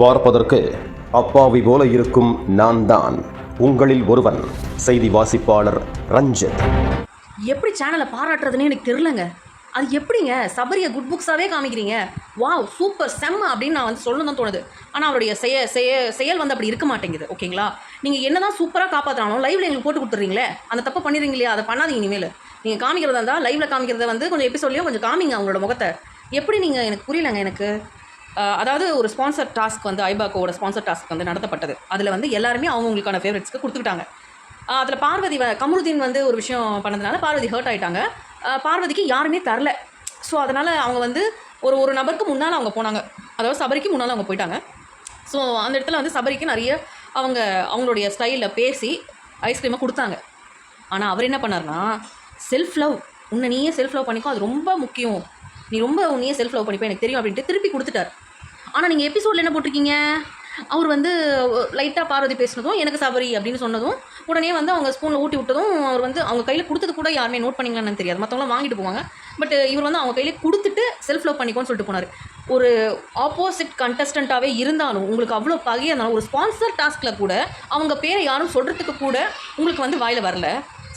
பார்ப்பதற்கு அப்பாவி போல இருக்கும் நான் தான் உங்களில் ஒருவன் செய்தி வாசிப்பாளர் ரஞ்சித். எப்படி சேனலை பாராட்டுறதுன்னு எனக்கு தெரிலங்க அது எப்படிங்க? சபரியை குட் புக்ஸாகவே காமிக்கிறீங்க. வாவ் சூப்பர் செம்ம அப்படின்னு நான் வந்து சொல்லணும் தான் தோணுது. ஆனால் அவருடைய செய செய செயல் வந்து அப்படி இருக்க மாட்டேங்குது. ஓகேங்களா? நீங்கள் என்ன தான் சூப்பராக காப்பாற்றினாலும் லைவில் எங்களுக்கு போட்டு கொடுத்துறீங்களே அந்த தப்பு பண்ணிடுறீங்க இல்லையா? அதை பண்ணாதீங்க இனிமேல். நீங்கள் காமிக்கிறதா இருந்தால் லைவில் காமிக்கிறத வந்து கொஞ்சம் எபிசோட்லேயும் கொஞ்சம் காமிங்க அவங்களோட முகத்தை. எப்படி நீங்கள் எனக்கு புரியலங்க எனக்கு. அதாவது ஒரு ஸ்பான்சர் டாஸ்க் வந்து ஐபாக்கோட ஸ்பான்சர் டாஸ்க் வந்து நடத்தப்பட்டது. அதில் வந்து எல்லாருமே அவங்களுக்கான ஃபேவரட்ஸ்க்கு கொடுத்துக்கிட்டாங்க. அதில் பார்வதி வ- கமருதீன் வந்து ஒரு விஷயம் பண்ணதுனால பார்வதி ஹர்ட் ஆகிட்டாங்க பார்வதிக்கு யாருமே தரல. ஸோ அதனால் அவங்க வந்து ஒரு ஒரு நபருக்கு முன்னால் அவங்க போனாங்க. அதாவது சபரிக்கு முன்னால் அவங்க போயிட்டாங்க. ஸோ அந்த இடத்துல வந்து சபரிக்கு நிறைய அவங்க அவங்களுடைய ஸ்டைலில் பேசி ஐஸ்கிரீமை கொடுத்தாங்க. ஆனால் அவர் என்ன பண்ணார்னா செல்ஃப் லவ் உன்னை நீயே செல்ஃப் லவ் பண்ணிக்கோ. அது ரொம்ப முக்கியம். நீ ரொம்ப உன்னையே செல்ஃப் லவ் பண்ணிப்போ. எனக்கு தெரியும் அப்படின்ட்டு திருப்பி கொடுத்துட்டார். ஆனால் நீங்கள் எபிசோடில் என்ன போட்டிருக்கீங்க? அவர் வந்து லைட்டாக பார்வதி பேசினதும் எனக்கு சபரி அப்படின்னு சொன்னதும் உடனே வந்து அவங்க ஸ்பூனில் ஊட்டி விட்டதும் அவர் வந்து அவங்க கையில் கொடுத்தது கூட யாருமே நோட் பண்ணிங்களான்னு தெரியாது. மற்றவங்களாம் வாங்கிட்டு போவாங்க. பட் இவர் வந்து அவங்க கையிலே கொடுத்துட்டு செல்ஃப் லவ் பண்ணிக்கோன்னு சொல்லிட்டு போனார். ஒரு ஆப்போசிட் கண்டஸ்டண்ட்டாகவே இருந்தாலும் உங்களுக்கு அவ்வளோ பகையாக இருந்தாலும் ஒரு ஸ்பான்சர் டாஸ்கில் கூட அவங்க பேரை யாரும் சொல்கிறதுக்கு கூட உங்களுக்கு வந்து வாயில் வரல.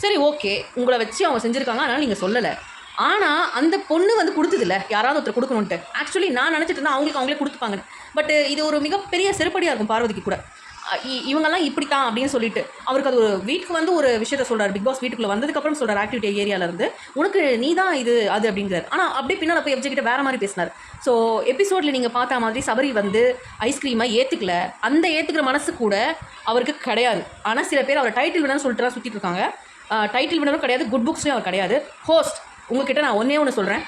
சரி ஓகே உங்களை வச்சு அவங்க செஞ்சுருக்காங்க. அதனால் நீங்கள் சொல்லலை. ஆனால் அந்த பொண்ணு வந்து கொடுத்ததில்ல. யாராவது ஒருத்தர் கொடுக்கணுன்ட்டு ஆக்சுவலி நான் நினச்சிட்டு இருந்தேன் அவங்களுக்கு அவங்களே கொடுத்துப்பாங்க. பட் இது ஒரு மிகப்பெரிய செருப்படியாக இருக்கும் பார்வதிக்கு கூட. இவங்கெல்லாம் இ- இவங்கெல்லாம் அப்படின்னு சொல்லிட்டு அவருக்கு அது ஒரு வீட்டுக்கு வந்து ஒரு விஷயத்த சொல்கிறார் பிக் பாஸ் வீட்டுக்குள்ள வந்ததுக்கப்புறம் சொல்கிறார் ஆக்டிவிட்டி ஏரியாவிலேருந்து இருந்து. உனக்கு நீ தான் இது அது அப்படிங்கிறார். ஆனால் அப்படியே பின்னால் போய் எஃப்ஜி வேறு மாதிரி பேசினார். ஸோ எபிசோடில் நீங்கள் பார்த்த மாதிரி சபரி வந்து ஐஸ்கிரீமை ஏற்றுக்கல அந்த ஏற்றுக்கிற மனசு கூட அவருக்கு கிடையாது. ஆனால் சில பேர் அவர் டைட்டில் வேணும்னு சொல்லிட்டு தான் சுற்றிட்டு இருக்காங்க டைட்டில் வினரும் கிடையாது. குட் புக்ஸ்லையும் அவர் கிடையாது. ஹோஸ்ட் உங்ககிட்ட நான் ஒன்றே ஒன்று சொல்கிறேன்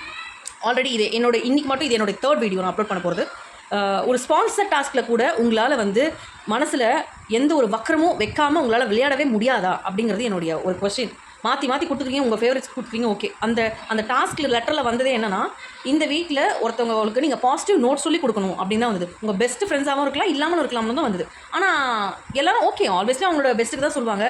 ஆல்ரெடி இது என்னோட இன்னைக்கு மட்டும் இது என்னோட தேர்ட் வீடியோ நான் அப்லோட் பண்ண போகிறது ஒரு ஸ்பான்சர் டாஸ்கில் கூட உங்களால் வந்து மனசில் எந்த ஒரு வக்கரமும் வைக்காமல் உங்களால் விளையாடவே முடியாதா அப்படிங்கிறது என்னுடைய ஒரு கொஸ்டின் மாற்றி மாற்றி கொடுத்துருக்கீங்க உங்கள் ஃபேவரட்ஸ் கொடுத்துருக்கீங்க ஓகே அந்த அந்த டாஸ்கில் லெட்டரில் வந்ததே என்னென்னா இந்த வீட்டில் ஒருத்தவங்களுக்கு நீங்கள் பாசிட்டிவ் நோட் சொல்லி கொடுக்கணும் அப்படின்னு தான் வந்தது. உங்கள் பெஸ்ட் ஃப்ரெண்ட்ஸாகவும் இருக்கலாம் இல்லாமல் இருக்கலாம்னு தான் வந்தது. ஆனால் எல்லாரும் ஓகே ஆல்வேஸ்லி அவங்களோட பெஸ்ட்டுக்கு தான் சொல்லுவாங்க.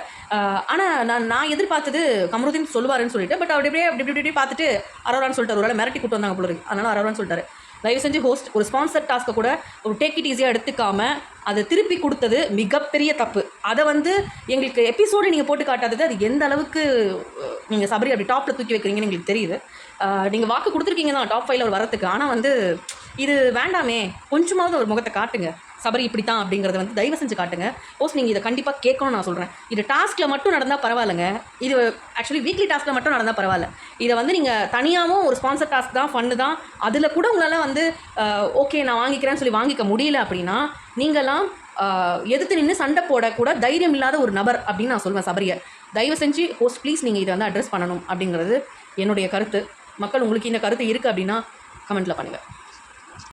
ஆனால் நான் நான் எதிர்பார்த்தது கமருதீன் சொல்லுவாருன்னு சொல்லிட்டு பட் அவர் அப்படியே அப்படி இப்படி பார்த்துட்டு அரோரான்னு சொல்லிட்டார். ஒரு வேளை மிரட்டி கூட்டு வந்தாங்க போல இருக்கு. அதனால அரோரான்னு சொல்லிட்டாரு. தயவு செஞ்சு ஹோஸ்ட் ஒரு ஸ்பான்சர் டாஸ்க்கை கூட ஒரு டேக் இட் ஈஸியாக எடுத்துக்காமல் அதை திருப்பி கொடுத்தது மிகப்பெரிய தப்பு. அதை வந்து எங்களுக்கு எபிசோடு நீங்கள் போட்டு காட்டாதது அது எந்த அளவுக்கு நீங்கள் சபரி அப்படி டாப்பில் தூக்கி வைக்கிறீங்கன்னு எங்களுக்கு தெரியுது. நீங்கள் வாக்கு கொடுத்துருக்கீங்க தான் டாப் ஃபைவ்ல வரத்துக்கு ஆனால் வந்து இது வேண்டாமே கொஞ்சமாவது ஒரு முகத்தை காட்டுங்க. சபரி இப்படி தான் அப்படிங்கிறத வந்து தயவு செஞ்சு காட்டுங்க. போஸ் நீங்கள் இதை கண்டிப்பாக கேட்கணும்னு நான் சொல்கிறேன் இது டாஸ்கில் மட்டும் நடந்தால் பரவாயில்லைங்க. இது ஆக்சுவலி வீக்லி டாஸ்கில் மட்டும் நடந்தால் பரவாயில்ல. இதை வந்து நீங்கள் தனியாகவும் ஒரு ஸ்பான்சர் டாஸ்க் தான் ஃபன்னு தான். அதில் கூட உங்களால் வந்து ஓகே நான் வாங்கிக்கிறேன்னு சொல்லி வாங்கிக்க முடியல அப்படின்னா நீங்களாம் எதிர்த்து நின்று சண்டை போடக்கூட தைரியம் இல்லாத ஒரு நபர் அப்படின்னு நான் சொல்லுவேன் சபரியை தயவு செஞ்சு ஹோஸ்ட் ப்ளீஸ் நீங்கள் இதை வந்து அட்ரஸ் பண்ணணும் அப்படிங்கிறது என்னுடைய கருத்து. மக்கள் உங்களுக்கு இந்த கருத்து இருக்குது அப்படின்னா கமெண்ட்டில் பண்ணுங்கள்